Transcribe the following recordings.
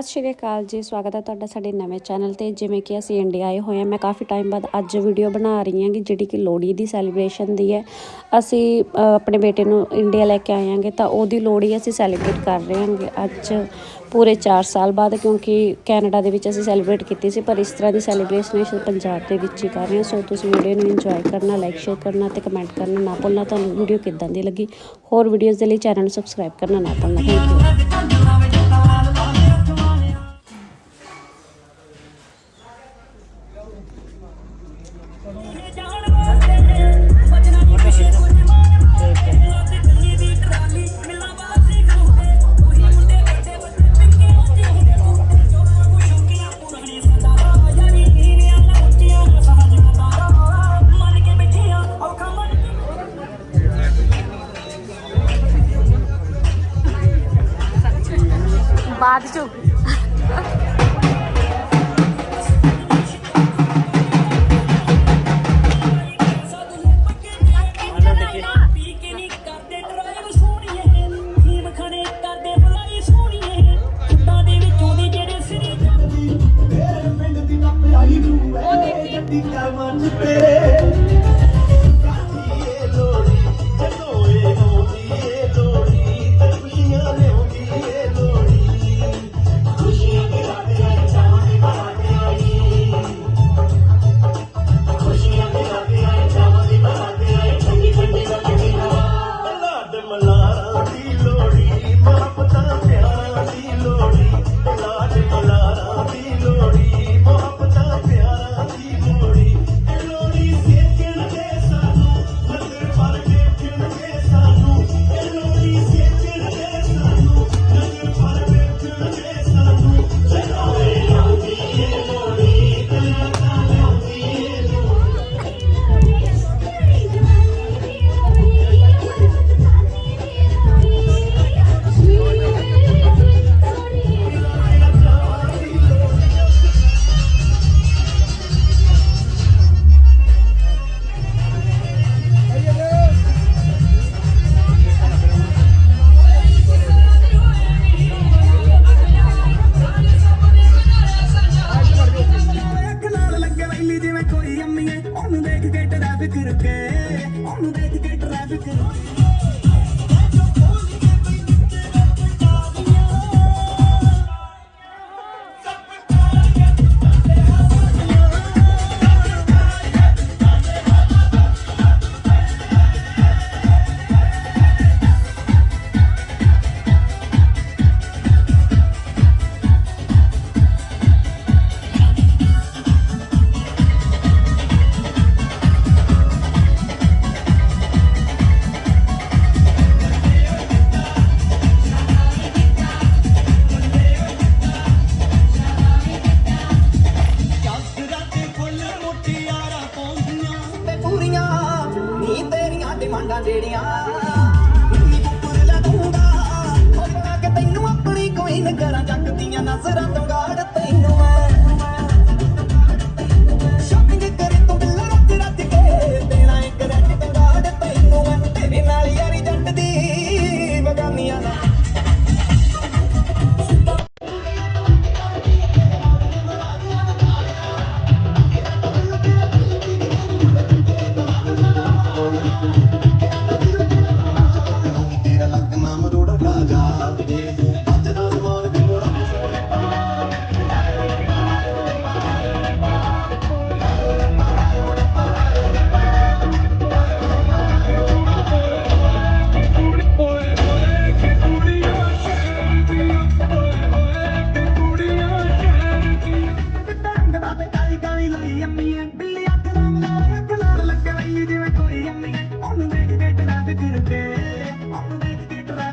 ਸਤਿ ਸ਼੍ਰੀ ਅਕਾਲ ਜੀ, ਸਵਾਗਤ ਹੈ ਤੁਹਾਡਾ ਸਾਡੇ ਨਵੇਂ ਚੈਨਲ ਤੇ। ਜਿਵੇਂ ਕਿ ਅਸੀਂ ਇੰਡੀਆ ਆਏ ਹੋਏ ਹਾਂ, ਮੈਂ ਕਾਫੀ ਟਾਈਮ ਬਾਅਦ ਅੱਜ ਵੀਡੀਓ ਬਣਾ ਰਹੀ ਹਾਂ ਕਿ ਜਿਹੜੀ ਕਿ ਲੋਹੜੀ ਦੀ ਸੈਲੀਬ੍ਰੇਸ਼ਨ ਦੀ ਹੈ। ਅਸੀਂ ਆਪਣੇ ਬੇਟੇ ਨੂੰ ਇੰਡੀਆ ਲੈ ਕੇ ਆਏ ਹਾਂਗੇ, ਤਾਂ ਉਹਦੀ ਲੋਹੜੀ ਅਸੀਂ ਸੈਲੀਬ੍ਰੇਟ ਕਰ ਰਹੇ ਹਾਂਗੇ ਅੱਜ ਪੂਰੇ 4 ਸਾਲ ਬਾਅਦ, ਕਿਉਂਕਿ ਕੈਨੇਡਾ ਦੇ ਵਿੱਚ ਅਸੀਂ ਸੈਲੀਬ੍ਰੇਟ ਕੀਤੀ ਸੀ, ਪਰ ਇਸ ਤਰ੍ਹਾਂ ਦੀ ਸੈਲੀਬ੍ਰੇਸ਼ਨ ਅਸੀਂ ਪੰਜਾਬ ਦੇ ਵਿੱਚ ਹੀ ਕਰ ਰਹੇ ਹਾਂ। ਸੋ ਤੁਸੀਂ ਵੀਡੀਓ ਨੂੰ ਇੰਜੋਏ ਕਰਨਾ ਲਾਈਕ ਸ਼ੇਅਰ ਕਰਨਾ ਤੇ ਕਮੈਂਟ ਕਰਨਾ ਨਾ ਭੁੱਲਣਾ। ਤੁਹਾਨੂੰ ਵੀਡੀਓ ਕਿੱਦਾਂ ਦੀ ਲੱਗੀ, ਹੋਰ ਵੀਡੀਓਜ਼ ਦੇ ਲਈ ਚੈਨਲ ਨੂੰ ਸਬਸਕ੍ਰਾਈਬ ਕਰਨਾ ਨਾ ਭੁੱਲਣਾ। ਥੈਂਕ ਯੂ ਤੇਰੀਆਂ ਜਿਹੜੀਆਂ ਨੀ ਕੁੱਕਰ ਲੈ ਦੂੰਗਾ ਹੋ ਬਣਾ ਤੈਨੂੰ ਆਪਣੀ ਕੋਈ ਨਗਰਾਂ ਜੱਟਦੀਆਂ ਨਜ਼ਰਾਂ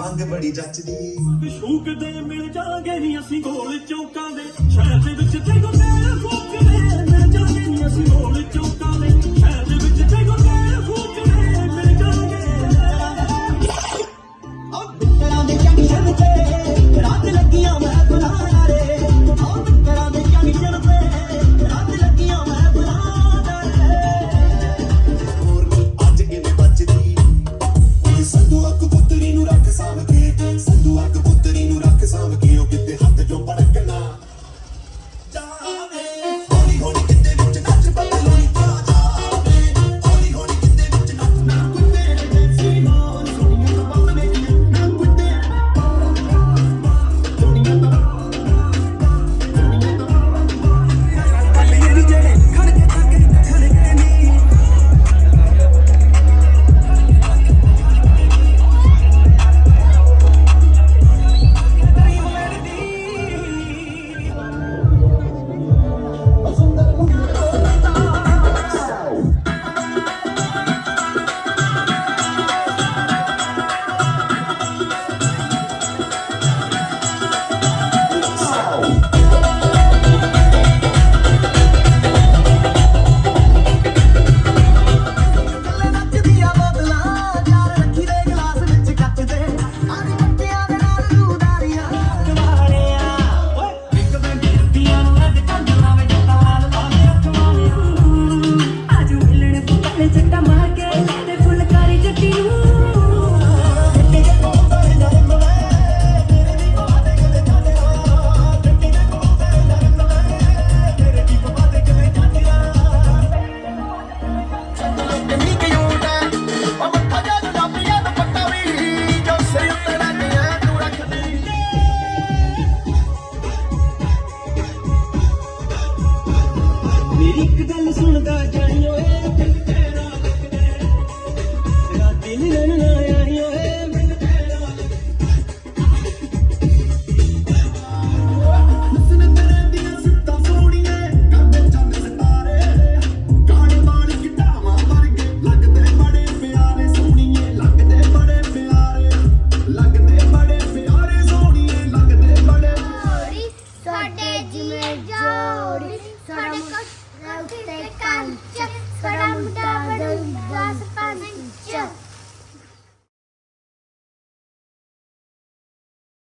ਪੰਗ ਬੜੀ ਜੱਚਦੀ। ਸ਼ੂਕ ਦੇ ਮਿਲ ਜਾਗੇ ਨਹੀਂ ਅਸੀਂ ਗੋਲ ਚੌਕਾਂ ਦੇ। ਸ਼ਹਿਰ ਦੇ ਵਿੱਚ ਤੇ ਮੇਰਾ ਫੋਕ ਦੇ ਮਿਲ ਜਾਗੇ ਨਹੀਂ ਅਸੀਂ ਗੋਲ ਚੌਕਾਂ ਦੇ। again.